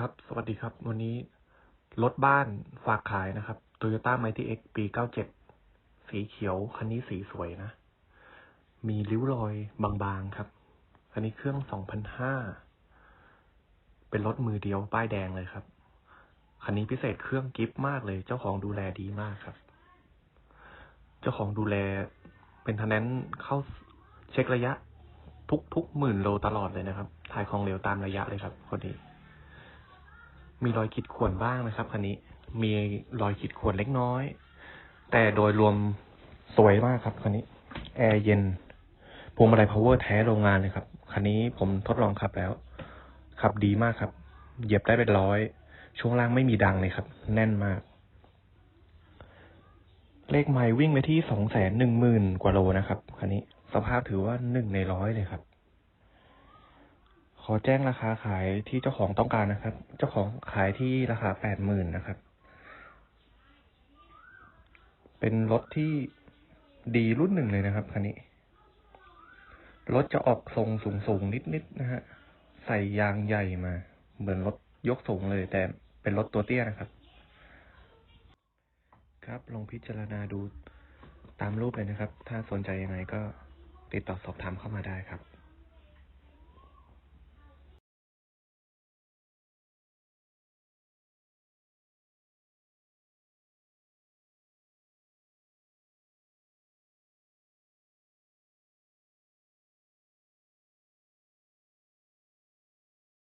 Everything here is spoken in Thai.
ครับ สวัสดีครับ วันนี้รถบ้านฝากขายนะครับ Toyota Mighty X ปี 97 สีเขียว คันนี้สีสวยนะ มีริ้วรอยบางๆครับคันนี้เครื่อง 2005 เป็นรถมือเดียว ป้ายแดงเลยครับ คันนี้พิเศษเครื่องกิฟต์มากเลย เจ้าของดูแลดีมากครับ เจ้าของดูแลเป็นทนแนนเข้าเช็คระยะ ทุกๆหมื่นโลตลอดเลยนะครับ ถ่ายของเหลวตามระยะเลยครับคนนี้ มีรอยขีดข่วนบ้างนะครับคันนี้มีรอยขีดข่วนเล็กน้อย แต่โดยรวมสวยมากครับคันนี้แอร์เย็นพวงมาลัยพาวเวอร์แท้โรงงานเลยครับคันนี้ผมทดลองขับแล้วขับดีมากครับ เหยียบได้เป็นร้อยช่วงล่างไม่มีดังเลยครับ แน่นมาก เลขไมล์วิ่งไปที่สองแสนหนึ่งหมื่นกว่าโลนะครับคันนี้สภาพถือว่าหนึ่งในร้อยเลยครับ ขอแจ้งราคาขายที่เจ้าของต้องการนะครับ เจ้าของขายที่ราคาแปดหมื่นนะครับ เป็นรถที่ดีรุ่นหนึ่งเลยนะครับคันนี้ รถจะออกทรงสูงสูงนิดๆนนะฮะ ใส่ยางใหญ่มา เหมือนรถยกสูงเลย แต่เป็นรถตัวเตี้ยนะครับ ครับ ลองพิจารณาดูตามรูปเลยนะครับ ถ้าสนใจยังไงก็ติดต่อสอบถามเข้ามาได้ครับ